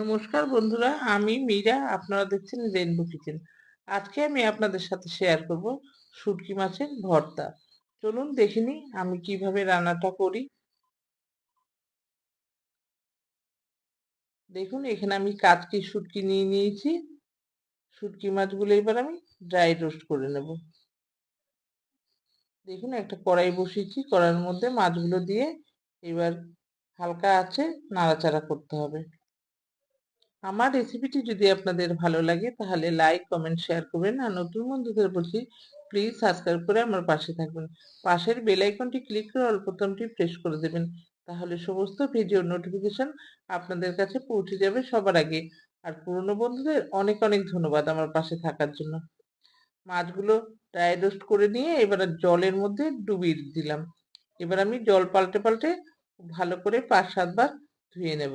নমস্কার বন্ধুরা, আমি মীরা, আপনারা দেখছেন রেনবো কিচেন আজকে আমি আপনাদের সাথে শেয়ার করব শুটকি মাছের ভর্তা। চলুন দেখিনি আমি কীভাবে রান্নাটা করি। দেখুন, এখানে আমি কাচকি শুটকি নিয়ে নিয়েছি। শুটকি মাছগুলো এবার আমি ড্রাই রোস্ট করে নেব। দেখুন, একটা কড়াই বসিয়েছি, কড়াইয়ের মধ্যে মাছগুলো দিয়ে এবার হালকা আছে, নাড়াচাড়া করতে হবে। আমার রেসিপিটি যদি আপনাদের ভালো লাগে, তাহলে লাইক কমেন্ট শেয়ার করবেন। আর নতুন বন্ধুদের বলছি প্লিজ সাবস্ক্রাইব করে আমার পাশে থাকবেন। পাশের বেল আইকনটি ক্লিক করে অল্প বোতামটি প্রেস করে দেবেন। তাহলে সমস্ত ভিডিও নোটিফিকেশন আপনাদের কাছে পৌঁছে যাবে সবার আগে। আর পুরনো বন্ধুদের অনেক অনেক ধন্যবাদ আমার পাশে থাকার জন্য। মাছগুলো ড্রাই রোস্ট করে নিয়ে এবার জলের মধ্যে ডুবিয়ে দিলাম। এবার আমি জল পাল্টে পাল্টে ভালো করে পাঁচ সাতবার ধুয়ে নেব।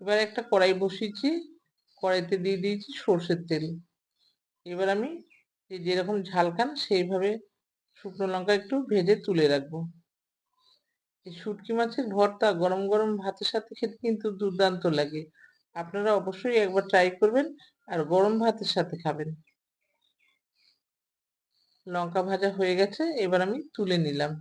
এবার একটা কড়াই বসিয়েছি, কড়াইতে দিয়ে দিয়েছি সর্ষের তেল। এবার আমি যেরকম ঝাল খান সেইভাবে শুকনো লঙ্কা একটু ভেজে তুলে রাখব। এই শুটকি মাছের ভর্তা গরম গরম ভাতের সাথে খেতে কিন্তু দুর্দান্ত লাগে। আপনারা অবশ্যই একবার ট্রাই করবেন আর গরম ভাতের সাথে খাবেন। লঙ্কা ভাজা হয়ে গেছে, এবার আমি তুলে নিলাম।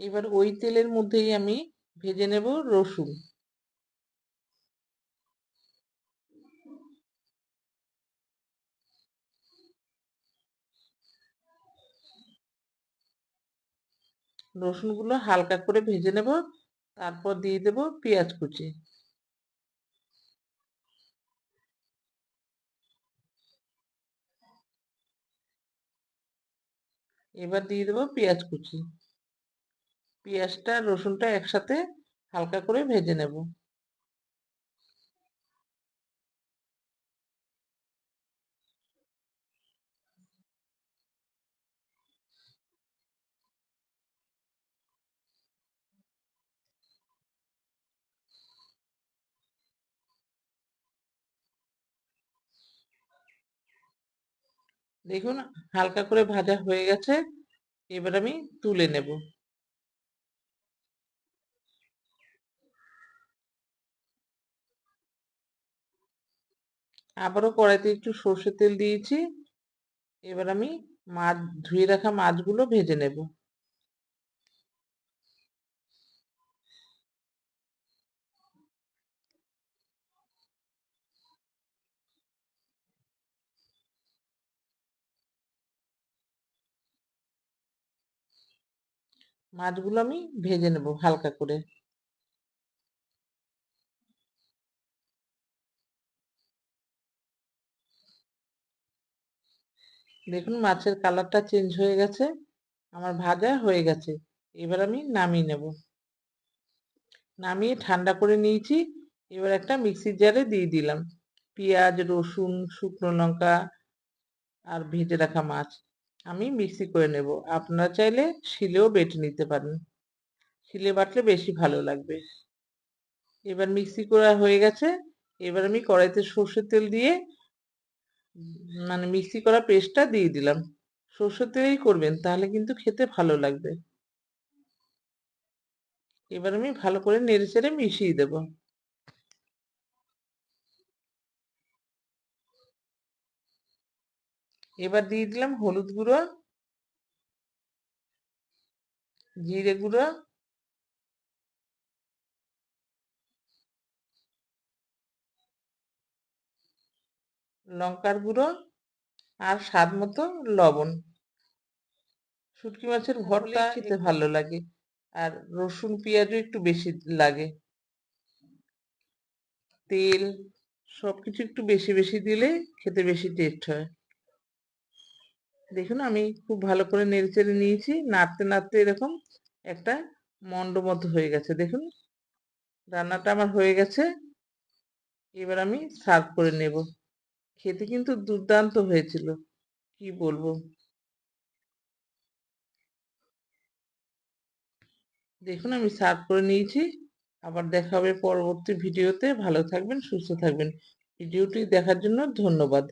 এবার ওই তেলের মধ্যেই আমি ভেজে নেব রসুন। রসুনগুলো হালকা করে ভেজে নেব, তারপর দিয়ে দেব পেঁয়াজ কুচি। এবার দিয়ে দেবো পেঁয়াজ কুচি। পেঁয়াজটা, রসুনটা একসাথে হালকা করে ভেজে নেব। দেখুন, হালকা করে ভাজা হয়ে গেছে। এবার আমি তুলে নেব। আবারও কড়াইতে একটু সর্ষের তেল দিয়েছি। এবার আমি মাছ, ধুয়ে রাখা মাছগুলো ভেজে নেব। মাছগুলো আমি ভেজে নেব হালকা করে। দেখুন মাছের কালারটা চেঞ্জ হয়ে গেছে, আমার ভাজা হয়ে গেছে, এবার আমি নামিয়ে নেব। নামিয়ে ঠান্ডা করে নিয়েছি, এবার একটা মিক্সির জারে দিয়ে দিলাম। পেঁয়াজ, রসুন, শুকনো লঙ্কা আর ভেজে রাখা মাছ আমি মিক্সি করে নেব। আপনারা চাইলে শিলেও বেটে নিতে পারেন। শিলে বাটলে বেশি ভালো লাগবে। এবার মিক্সি করা হয়ে গেছে, এবার আমি কড়াইতে সর্ষের তেল দিয়ে মানে মিক্সি করা পেস্টটা দিয়ে দিলাম। সর্ষের তেলেই করবেন, তাহলে কিন্তু খেতে ভালো লাগবে। এবার আমি ভালো করে নেড়ে চেড়ে মিশিয়ে দেব। এবার দিয়ে দিলাম হলুদ গুঁড়ো, জিরে গুঁড়ো লঙ্কার গুঁড়ো আর স্বাদ মতো লবণ। শুটকি মাছের ভর্তা খেতে ভালো লাগে আর রসুন পেঁয়াজও একটু বেশি লাগে। তেল সবকিছু একটু বেশি বেশি দিলে খেতে বেশি টেস্ট হয়। দেখুন আমি খুব ভালো করে নেড়ে চেড়ে নিয়েছি নাড়তে নাড়তে এরকম একটা মন্ড মতো হয়ে গেছে। দেখুন রান্নাটা আমার হয়ে গেছে এবার আমি সার্ভ করে নেব। খেতে কিন্তু দুর্দান্ত হয়েছিল। কি বলব? দেখুন, আমি সার্ভ করে নিয়েছি। আবার দেখা হবে পরবর্তী ভিডিওতে। ভালো থাকবেন, সুস্থ থাকবেন। ভিডিওটি দেখার জন্য ধন্যবাদ।